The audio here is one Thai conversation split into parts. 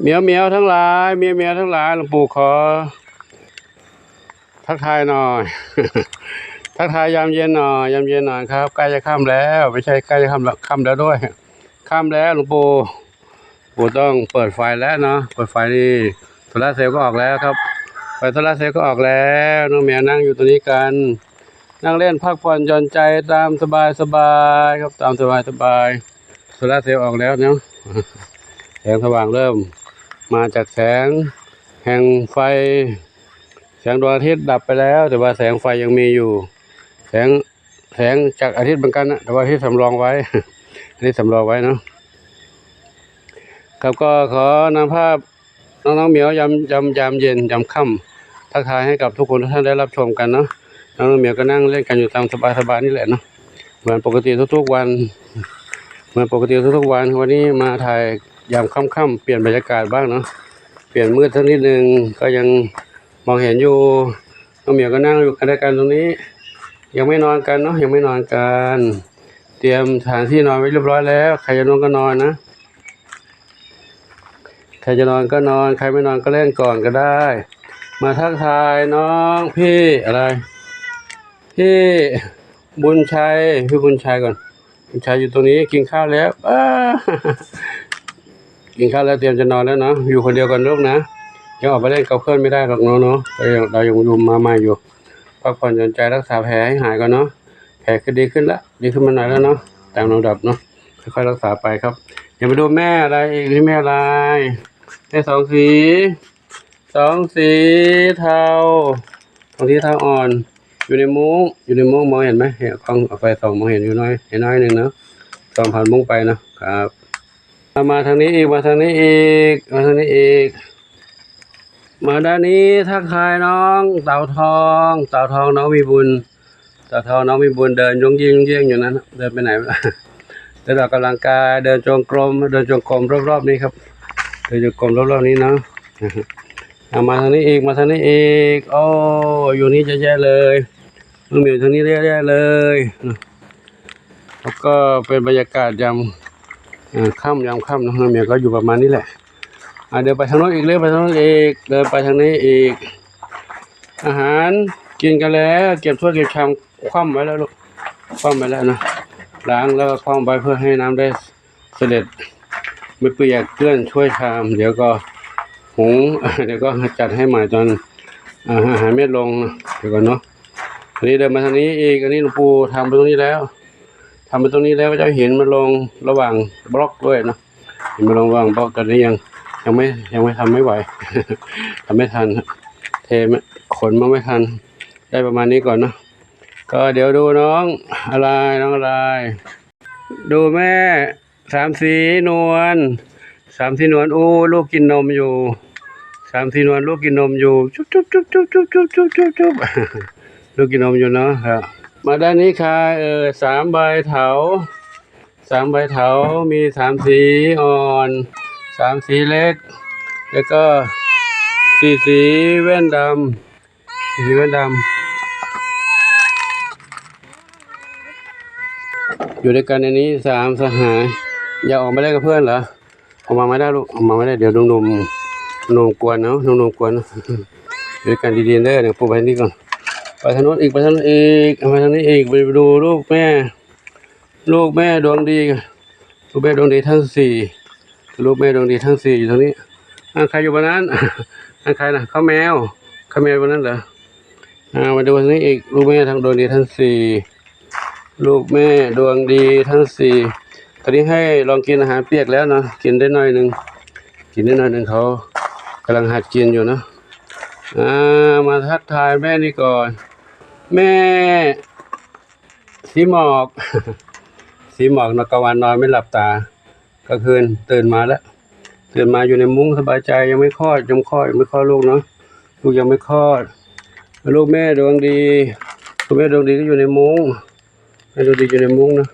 เหมียวเหมียวทั้งหลายเหมียวเหมียวทั้งหลายหลวงปู่ขอ ทักทายหน่อย ทักทายยามเย็นหน่อยยามเย็นหน่อยครับใกล้จะค่ำแล้วไม่ใช่ใกล้จะค่ำแล้วค่ำแล้วด้วยค่ำแล้วหลวงปู่ปู่ต้องเปิดไฟแล้วเนาะเปิดไฟนี่โซลาร์เซลล์ก็ออกแล้วครับไฟโซลาร์เซลล์ก็ออกแล้วน้องแมวนั่งอยู่ตรงนี้กันนั่งเล่นพักผ่อนหย่อนใจตามสบายสบายครับตามสบายสบายโซลาร์เซลล์ออกแล้วเนาะแสงสว่างเริ่ม มาจากแสงแห่งไฟ แสงดวงอาทิตย์ดับไปแล้ว แต่ว่าแสงไฟยังมีอยู่ แสงแสงจากอาทิตย์เหมือนกันนะแต่ว่าทิตย์สำรองไว้อันนี้สำรองไว้เนาะครับก็ขอนำภาพน้องๆเหมียวยำยำยามเย็นยำค่ำทักทายให้กับทุกคนทุกท่านได้รับชมกันเนาะน้องๆเหมียวก็นั่งเล่นกันอยู่ตามสบายๆนี่แหละเนาะเหมือนปกติทุกๆวัน เหมือนปกติทุกๆวันวันนี้มาถ่าย ยามค่ำๆเปลี่ยนบรรยากาศบ้างเนาะเปลี่ยนมืดสักนิดนึงก็ยังมองเห็นอยู่น้องเหมียวก็นั่งอยู่กันด้วยกันตรงนี้ ยังไม่นอนกันเนาะยังไม่นอนกัน เตรียมสถานที่นอนไว้เรียบร้อยแล้วใครจะนอนก็นอนนะใครจะนอนก็นอนใครไม่นอนก็เล่นก่อนก็ได้ มาทักทายน้องพี่อะไรพี่บุญชัยพี่บุญชัยก่อนบุญชัยอยู่ตรงนี้กินข้าวแล้วอ้า กินข้าวแล้วเตรียมจะนอนแล้วเนาะอยู่คนเดียวกันลูกนะยังออกไปเล่นกับเพื่อนไม่ได้หรอกเนาะเนาะเรายังเรายังอยู่มาใหม่อยู่พักผ่อนหย่อนใจรักษาแผลให้หายก่อนเนาะแผลก็ดีขึ้นละดีขึ้นมาหน่อยแล้วเนาะตามลำดับเนาะค่อยๆรักษาไปครับอย่าไปดูแม่อะไรอีกนี่แม่อะไรแม่สองสีสองสีเทาสองสีเทาอ่อน อยู่ในมุ้งอยู่ในมุ้งมองเห็นไหมเห็นกล้องไฟส่องมองเห็นอยู่น้อยเห็นน้อยหนึ่งเนาะส่องผ่านมุ้งไปเนาะครับ มาทางนี้อีกมาทางนี้อีกมาทางนี้อีก มาด้านนี้ทักทายน้องเต่าทอง เต่าทองน้องมีบุญ เต่าทองน้องมีบุญเดินยงยิงยงเยี่ยงอยู่นั้นเดินไปไหนเดินออกกำลังกายเดินจงกรมเดินจงกรมรอบๆนี้ครับเดินจงกรมรอบๆนี้เนาะเอามาทางนี้อีกมาทางนี้อีกโอ้อยู่นี่จะแย่เลยน้องเหมียวทางนี้แย่ๆเลยแล้วก็เป็นบรรยากาศยาม ค่ำยามค่ำน้องเมียก็อยู่ประมาณนี้แหละเดินไปทางโน้นอีกเรื่อยไปทางโน้นอีกเดินไปทางนี้อีก อาหารกินกันแล้ว เก็บถ้วยเก็บชามคว่ำไว้แล้วลูกคว่ำไว้แล้วนะล้างแล้วก็คว่ำไว้เพื่อให้น้ำได้เสด็จไม่เปียกเกลื่อนช่วยชาม เดี๋ยวก็หุงเดี๋ยวก็จัดให้ใหม่ตอนอาหารเม็ดลงเดี๋ยวก่อนเนาะอันนี้เดินมาทางนี้อีกอันนี้หลวงปู่ทำไปตรงนี้แล้ว ทำไปตรงนี้แล้วก็จะเห็นมันลงระหว่างบล็อกด้วยเนาะเห็นมันลงระหว่างบล็อกกันนี้ยังยังไม่ยังไม่ทำไม่ไหวทำไม่ทันครับเทมขนมาไม่ทัน ได้ประมาณนี้ก่อนเนาะก็เดี๋ยวดูน้องอะไรน้องอะไร ดูแม่สามสีนวลสามสีนวลอู้ลูกกินนมอยู่สามสีนวลลูกกินนมอยู่ จุ๊บจุ๊บจุ๊บจุ๊บจุ๊บจุ๊บจุ๊บจุ๊บจุ๊บลูกกินนมอยู่เนาะครับ มาด้านนี้ค่ะเออสามใบเถาสามใบเถามีสามสีอ่อนสามสีเล็ก แล้วก็สีสีแว่นดำสีแว่นดำอยู่ด้วยกันในนี้สามสหายอย่าออกมาเล่นกับเพื่อนเหรอออกมาไม่ได้ลูกออกมาไม่ได้เดี๋ยวนุ่มหนุ่มกวนเนาะนุ่มหนุ่มกวนเนอะอยู่ด้วยกันดีๆเด้อเดี๋ยวปูไปนี่ก่อน ไปทางโน้นอีกไปทางโน้นอีกไปทางนี้อีกไปดูลูกแม่ ลูกแม่ดวงดีลูกแม่ดวงดีทั้งสี่ลูกแม่ดวงดีทั้งสี่อยู่ตรงนี้อ่าใครอยู่บนนั้นอ่าใครนะข้าแมวข้าแมวบนนั้นเหรออ่ามาดูทางนี้อีกลูกแม่ทั้งดวงดีทั้งสี่ลูกแม่ดวงดีทั้งสี่ตอนนี้ให้ลองกินอาหารเปียกแล้วนะกินได้หน่อยหนึ่งกินได้หน่อยหนึ่งเขากำลังหัดกินอยู่นะ อ่ามาทักทายแม่นี่ก่อน แม่สีหมอกสีหมอกนกกลางวันนอนไม่หลับตาก็คืนตื่นมาแล้วตื่นมาอยู่ในมุ้งสบายใจยังไม่คลอดยังคลอดยังไม่คลอดลูกเนาะลูกยังไม่คลอดลูกแม่ดวงดีลูกแม่ดวงดีก็อยู่ในมุ้งแม่ดวงดีอยู่ในมุ้งนะ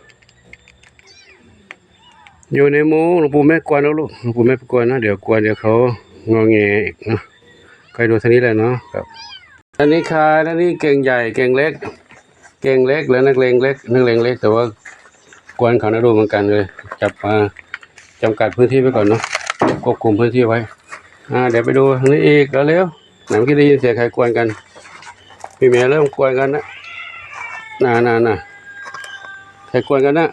อยู่ในมุ้งหลวงปู่แม่กวนแล้วลูกหลวงปู่แม่ไปกวนนะเดี๋ยวกวนเดี๋ยวเขางอแงอีกนะ ใครดูท่านี้แหละเนาะครับอันนี้ค่ะอันนี้เก่งใหญ่เก่งเล็ก เก่งเล็กแล้วนักเลงเล็กนักเลงเล็ก แต่ว่ากวนเขานะดูเหมือนกันเลย จับมาจำกัดพื้นที่ไว้ก่อนเนาะควบคุมพื้นที่ไว้ อ่า เดี๋ยวไปดูทางนี้อีกแล้วเร็วไหนเมื่อกี้ได้ยินเสียงใครกวนกัน พี่เมียเริ่มกวนกันนะน่าน่าน่าใครกวนกันนะ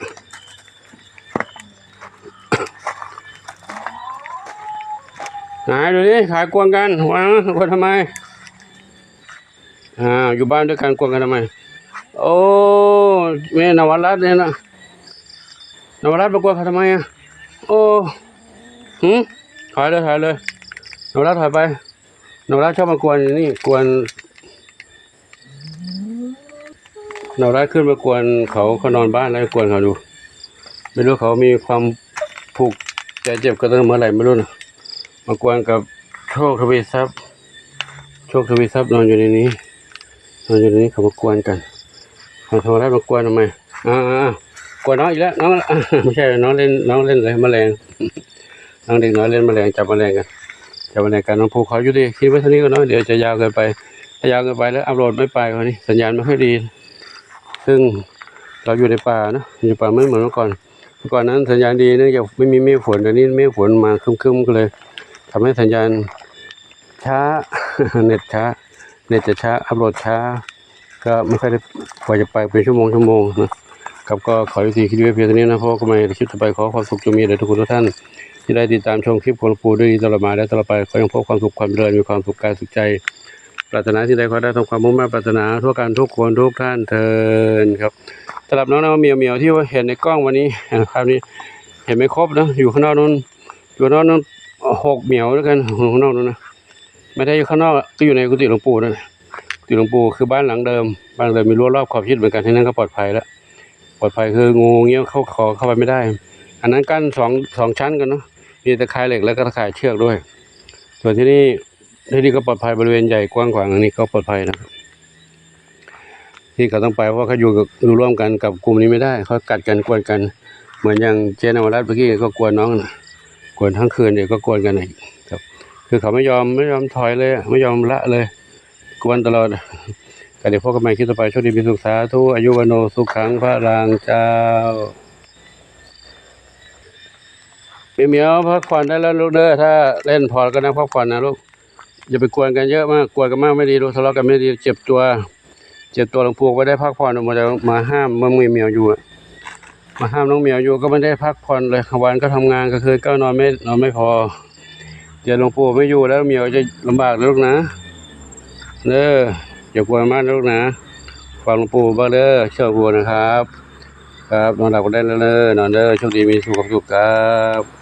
ไหนดูดิขายกวนกันวางกวนทำไมอ่าอยู่บ้านด้วยกันกวนกันทำไม โอ้แม่นวรัตน์เนี่ยนะนวรัตน์ไปกวนเขาทำไมอะโอ้หืมถอยเลยถอยเลยนวรัตน์ถอยไปนวรัตน์ชอบมากวนอย่างนี่กวนนวรัตน์ขึ้นมากวนเขาเขานอนบ้านแล้วกวนเขาดู ไม่รู้เขามีความผูกใจเจ็บกระตั้งเมื่อไหร่ไม่รู้นะ มากวนกับโชคทวีทรัพย์ โชคทวีทรัพย์นอนอยู่ในนี้นอนอยู่ในนี้เขามากวนกันเอาโทรศัพท์มากวนทำไมอ่ากวนน้องอีกแล้วน้องไม่ใช่น้องเล่นน้องเล่นอะไรแมลงน้องเด็กน้อยเล่นแมลงจับแมลงกันจับแมลงกันน้องภูเขาอยู่ดีคิดไว้เท่านี้ก็น้อยเดี๋ยวจะยาวเกินไปถ้ายาวเกินไปแล้วอัพโหลดไม่ไปคราวนี้สัญญาณไม่ค่อยดี ซึ่งเราอยู่ในป่านะอยู่ในป่าไม่เหมือนเมื่อก่อนเมื่อก่อนนั้นสัญญาณดีเนื่องจากไม่มีเมฆฝนแต่นี้เมฆฝนมาคึมๆก็เลย ทำให้สัญญาณช้า เน็ตช้า เน็ตจะช้า อัพโหลดช้า ก็ไม่ค่อยได้กว่าจะไปเป็นชั่วโมงชั่วโมงนะครับก็ขอยุติคลิปไว้เพียงเท่านี้นะเพราะว่าก็ไม่คลิปต่อไปขอความสุขจงมีแด่ทุกคนทุกท่าน ที่ได้ติดตามชมคลิปของหลวงปู่ด้วยตลอดมาและตลอดไปขอยังพบความสุขความเจริญมีความสุขกายสุขใจปรารถนาที่ใดขอได้ทำความมุ่งมั่นปรารถนาทั่วกันทุกคนทุกท่านเทินครับสำหรับน้องๆเมียวเมียวที่เห็นในกล้องวันนี้นะครับนี้ เห็นไม่ครบนะอยู่ข้างนอกนู้นอยู่ข้างนอกนู้น หกเหมียวด้วยกันอยู่ข้างนอกนู้นนะไม่ได้อยู่ข้างนอกก็อยู่ในกุฏิหลวงปู่นั่นกุฏิหลวงปู่คือบ้านหลังเดิมบ้านเดิมมีรั้วรอบขอบชิดเหมือนกันที่นั่นก็ปลอดภัยแล้วปลอดภัยคืองูเงี้ยเข้าขอเข้าไปไม่ได้ อันนั้นกั้นสองสองชั้นกันเนาะมีตะข่ายเหล็กแล้วก็ตะข่ายเชือกด้วย ส่วนที่นี่ที่นี่ก็ปลอดภัยบริเวณใหญ่กว้างขวางอันนี้ก็ปลอดภัยนะครับที่เขาต้องไปเพราะเขาอยู่กับอยู่ร่วมกันกับกลุ่มนี้ไม่ได้เขากัดกันกวนกัน เหมือนอย่างเจนอวรัตเมื่อกี้ก็กวนน้องนะ วนทั้งคืนเดี๋ยวก็กวนกันอีกครับ คือเขาไม่ยอมไม่ยอมถอยเลย ไม่ยอมละเลย กวนตลอดก็เดี๋ยวพบกันใหม่คลิปต่อไปโชคดีมีสุขสาธุอายุวโนสุขขังพระรางเจ้าเมียวพักผ่อนได้แล้วลูกเด้อถ้าเล่นพอก็นั่งพักผ่อนนะลูกอย่าไปกวนกันเยอะมากกวนกันมากไม่ดีลูกทะเลาะกันไม่ดีเจ็บตัว เจ็บตัวหลวงปู่ก็ได้พักผ่อนมาจะมาห้ามเมื่อมีเมียวอยู่อะ มาห้ามน้องเหมียวอยู่ก็ไม่ได้พักผ่อนเลยวันก็ทำงานก็คือก็นอนไม่นอนไม่พอเดี๋ยวหลวงปู่ไม่อยู่แล้วเหมียวจะลำบากนะลูกนะเด้ออย่ากลัวมากนะลูกนะฟังหลวงปู่บ้างเด้อเชื่อวัวนะครับ ครับนอนหลับกันได้แล้วเด้อนอนเด้อโชคดีมีสุขภาพสุขครับ